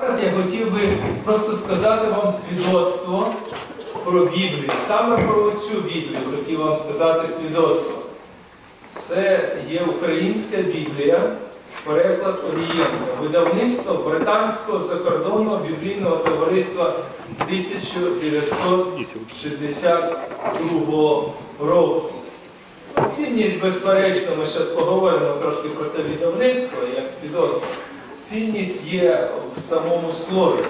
Зараз я хотів би просто сказати вам свідоцтво про Біблію. Саме про цю Біблію хотів вам сказати свідоцтво. Це є українська Біблія, переклад Орієнта, видавництво британського закордонного біблійного товариства 1962 року. Цінність, безперечно, ми зараз поговоримо трошки про це видавництво, як свідоцтво. Цінність є в самому слові.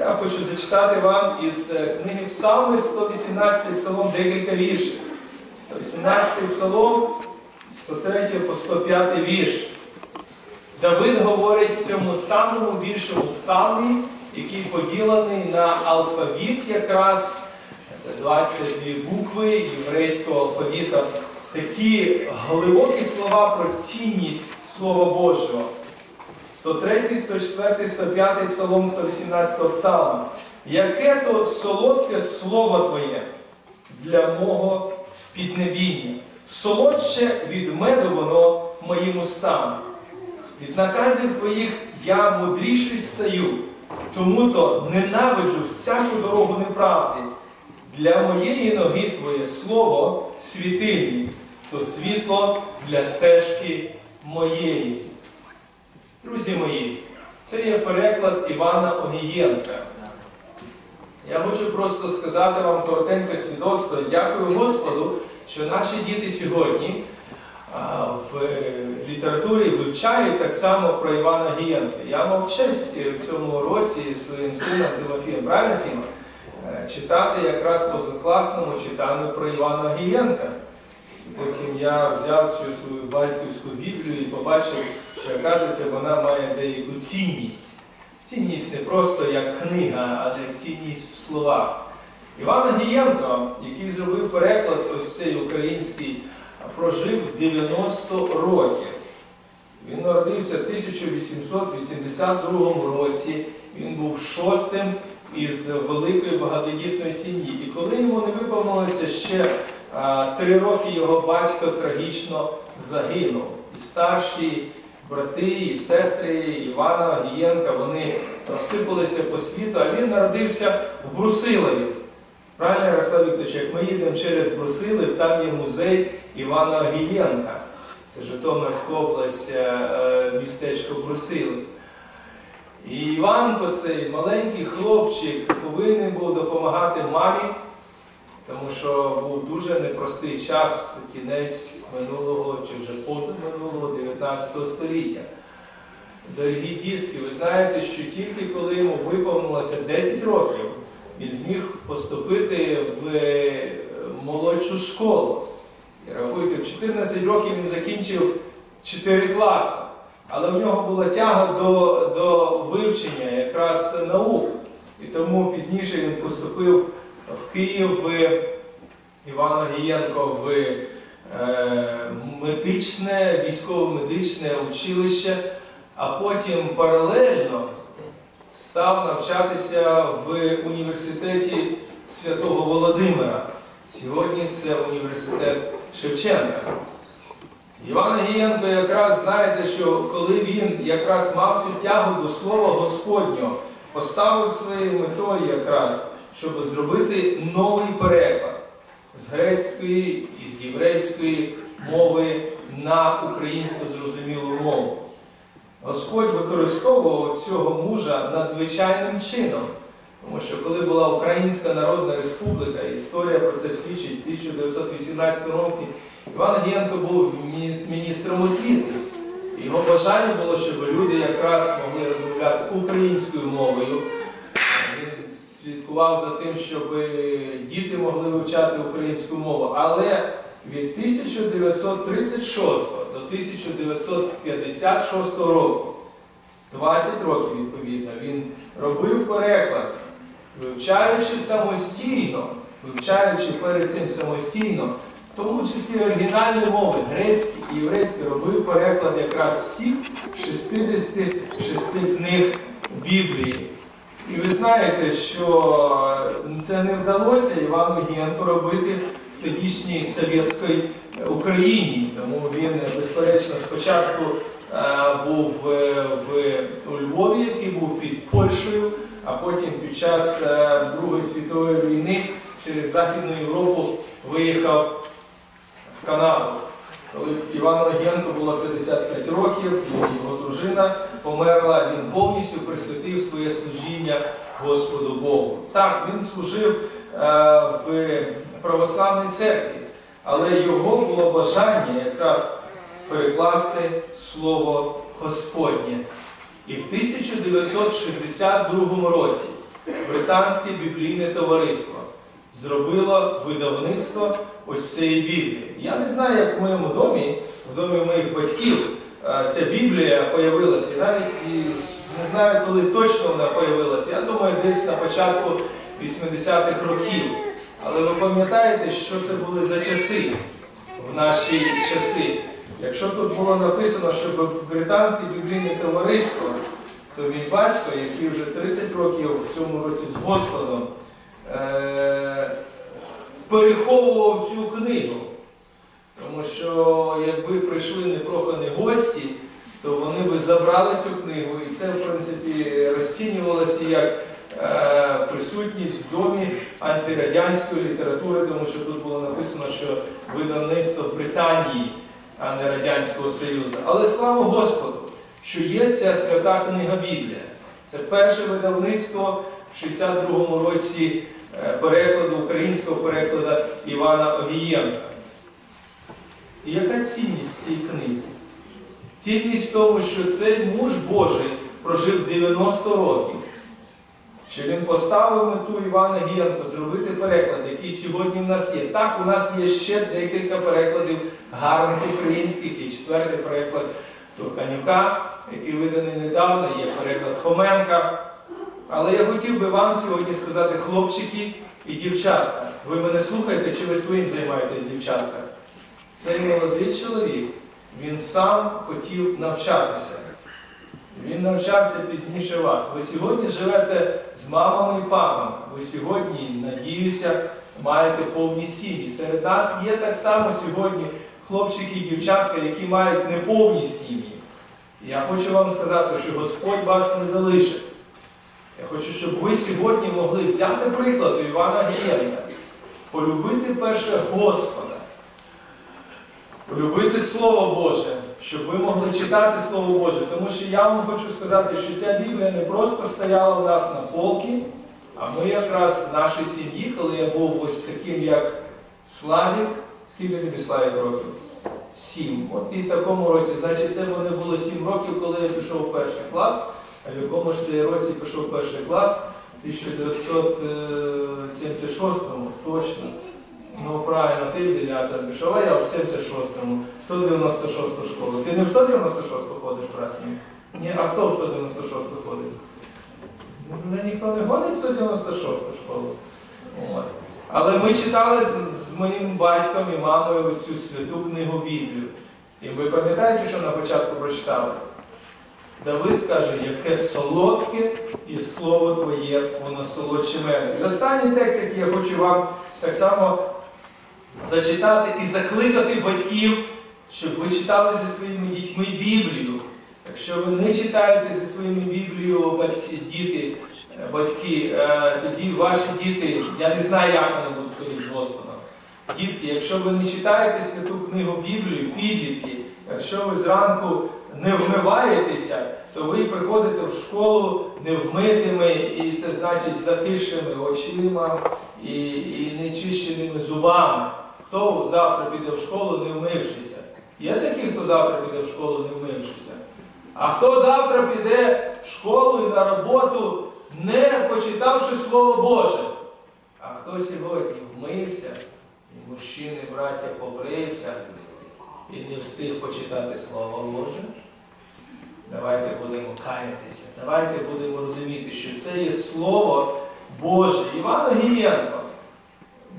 Я хочу зачитати вам із е, книги Псалми 118 псалом декілька віршів. 118 псалом, 103 по 105 вірш. Давид говорить в цьому самому більшому псалмі, який поділений на алфавіт якраз. Це 22 букви єврейського алфавіта. Такі глибокі слова про цінність Слова Божого. 103, 104, 105 псалом 118 псалма. Яке то солодке слово Твоє для мого піднебіння. Солодше від меду воно моїм устам. Від наказів Твоїх я мудріший стаю, тому то ненавиджу всяку дорогу неправди. Для моєї ноги Твоє слово світильник, то світло для стежки моєї. Друзі мої, це є переклад Івана Огієнка. Я хочу просто сказати вам коротеньке свідоцтво. Дякую Господу, що наші діти сьогодні в літературі вивчають так само про Івана Гієнка. Я мав честь в цьому році своїм сином Тимофієм, правильно е, читати якраз позакласному читанню про Івана Гієнка. Потім я взяв цю свою батьківську Біблію і побачив, що, оказується, вона має деяку цінність. Цінність не просто як книга, але цінність в словах. Іван Гієнко, який зробив переклад ось цей український, прожив 90 років. Він народився в 1882 році. Він був шостим із великої багатодітної сім'ї. І коли йому не виповнилося ще три роки, його батько трагічно загинув. І старші брати і сестри Івана Гієнка, вони розсипалися по світу, а він народився в Брусилові. Правильно, Ярослав Вікторович, як ми їдемо через Брусилів, там є музей Івана Гієнка. Це Житомирська область, е, е, містечко Брусилів. І Іванко, цей маленький хлопчик, повинен був допомагати мамі, що був дуже непростий час, кінець минулого чи вже позаминулого 19 століття. Дорогі дітки, ви знаєте, що тільки коли йому виповнилося 10 років, він зміг поступити в е, молодшу школу. І рахуйте, в 14 років він закінчив 4 класи. Але в нього була тяга до, до вивчення якраз наук. І тому пізніше він поступив в Київ в Івана Гієнко в е, медичне, військово-медичне училище, а потім паралельно став навчатися в університеті Святого Володимира. Сьогодні це університет Шевченка. Іван Гієнко якраз знаєте, що коли він якраз мав цю тягу до слова Господнього, поставив своєю метою якраз, щоб зробити новий переклад з грецької і з єврейської мови на українську зрозумілу мову. Господь використовував цього мужа надзвичайним чином. Тому що коли була Українська Народна Республіка, історія про це свідчить в 1918 році, Іван Гієнко був міністром освіти. Його бажання було, щоб люди якраз могли розмовляти українською мовою. Слідкував за тим, щоб діти могли вивчати українську мову. Але від 1936 до 1956 року, 20 років відповідно, він робив переклад, вивчаючи самостійно, вивчаючи перед цим самостійно, в тому числі оригінальні мови, грецькі і єврейські, робив переклад якраз всіх 66 книг Біблії. І ви знаєте, що це не вдалося Івану Гієнку робити в тодішній совєтській Україні. Тому він, безперечно, спочатку е, був е, у Львові, який був під Польщею, а потім під час е, Другої світової війни через Західну Європу виїхав в Канаду. Коли Івану Агенко було 55 років, і дружина померла, він повністю присвятив своє служіння Господу Богу. Так, він служив е, в православній церкві, але його було бажання якраз перекласти Слово Господнє. І в 1962 році Британське біблійне товариство зробило видавництво ось цієї Біблії. Я не знаю, як в моєму домі, в домі моїх батьків, ця Біблія появилася. І навіть і не знаю, коли точно вона появилася. Я думаю, десь на початку 80-х років. Але ви пам'ятаєте, що це були за часи в наші часи? Якщо тут було написано, що британське біблійне товариство, то мій батько, який вже 30 років в цьому році з Господом, е- переховував цю книгу. Що якби прийшли непрохані гості, то вони би забрали цю книгу. І це, в принципі, розцінювалося як е, присутність в домі антирадянської літератури, тому що тут було написано, що видавництво Британії, а не Радянського Союзу. Але слава Господу, що є ця свята книга Біблія. Це перше видавництво в 62-му році е, перекладу, українського перекладу Івана Огієнка. І яка цінність в цій книзі? Цінність тому, що цей муж Божий прожив 90 років. Що він поставив мету Івана Гієнко зробити переклад, який сьогодні в нас є. Так, у нас є ще декілька перекладів гарних українських, і четвертий переклад Турканюка, який виданий недавно, є переклад Хоменка. Але я хотів би вам сьогодні сказати, хлопчики і дівчатка, ви мене слухаєте, чи ви своїм займаєтесь, дівчатка? Цей молодий чоловік, він сам хотів навчатися. Він навчався пізніше вас. Ви сьогодні живете з мамами і папами. Ви сьогодні, надіюся, маєте повні сім'ї. Серед нас є так само сьогодні хлопчики і дівчатка, які мають неповні сім'ї. Я хочу вам сказати, що Господь вас не залишить. Я хочу, щоб ви сьогодні могли взяти приклад у Івана Гієнка, полюбити перше Господа, полюбити Слово Боже, щоб ви могли читати Слово Боже. Тому що я вам хочу сказати, що ця Біблія не просто стояла у нас на полці, а ми якраз в нашій сім'ї, коли я був ось таким, як Славік, скільки тобі Славік років? Сім. От і в такому році, значить, це мене було сім років, коли я пішов в перший клас, а в якому ж цей році пішов в перший клас, в 1976-му, точно. Ну, правильно, ти в 9 пішов, а я в 76-му, 196-ту школу. Ти не в 196-ту ходиш, брат мій? Ні, а хто в 196-ту ходить? Ну, ніхто не ходить в 196-ту школу. От. Але ми читали з, з моїм батьком і мамою цю святу книгу Біблію. І ви пам'ятаєте, що на початку прочитали? Давид каже, яке солодке і слово Твоє, воно солодше мене. І останній текст, який я хочу вам так само зачитати і закликати батьків, щоб ви читали зі своїми дітьми Біблію. Якщо ви не читаєте зі своїми Біблією, батьки, діти, е, батьки, е, тоді ваші діти, я не знаю, як вони будуть ходити з Господом. Дітки, якщо ви не читаєте святу книгу Біблію, підлітки, якщо ви зранку не вмиваєтеся, то ви приходите в школу невмитими, і це значить затишними очима і, і нечищеними зубами. Хто завтра піде в школу, не вмившися? Є такі, хто завтра піде в школу, не вмившися? А хто завтра піде в школу і на роботу, не почитавши Слово Боже? А хто сьогодні вмився, і мужчини, браття, побрився і не встиг почитати Слово Боже? Давайте будемо каятися, давайте будемо розуміти, що це є Слово Боже. Іван Огієнко,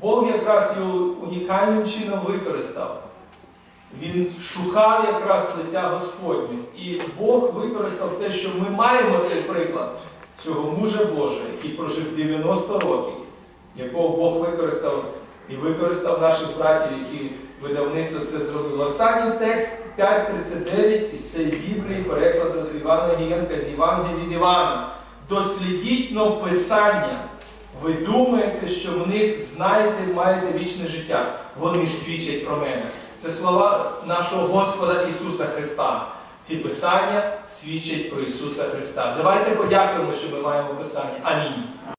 Бог якраз його унікальним чином використав. Він шукав якраз лиця Господню. І Бог використав те, що ми маємо цей приклад цього мужа Божого, який прожив 90 років, якого Бог використав і використав наших братів, які видавництво це зробило. Останній текст 5.39 із цієї Біблії, перекладу Івана Гієнка з Євангелії від Івана. Дослідіть но Писання. Ви думаєте, що в них знаєте, маєте вічне життя. Вони ж свідчать про мене. Це слова нашого Господа Ісуса Христа. Ці писання свідчать про Ісуса Христа. Давайте подякуємо, що ми маємо Писання. Амінь.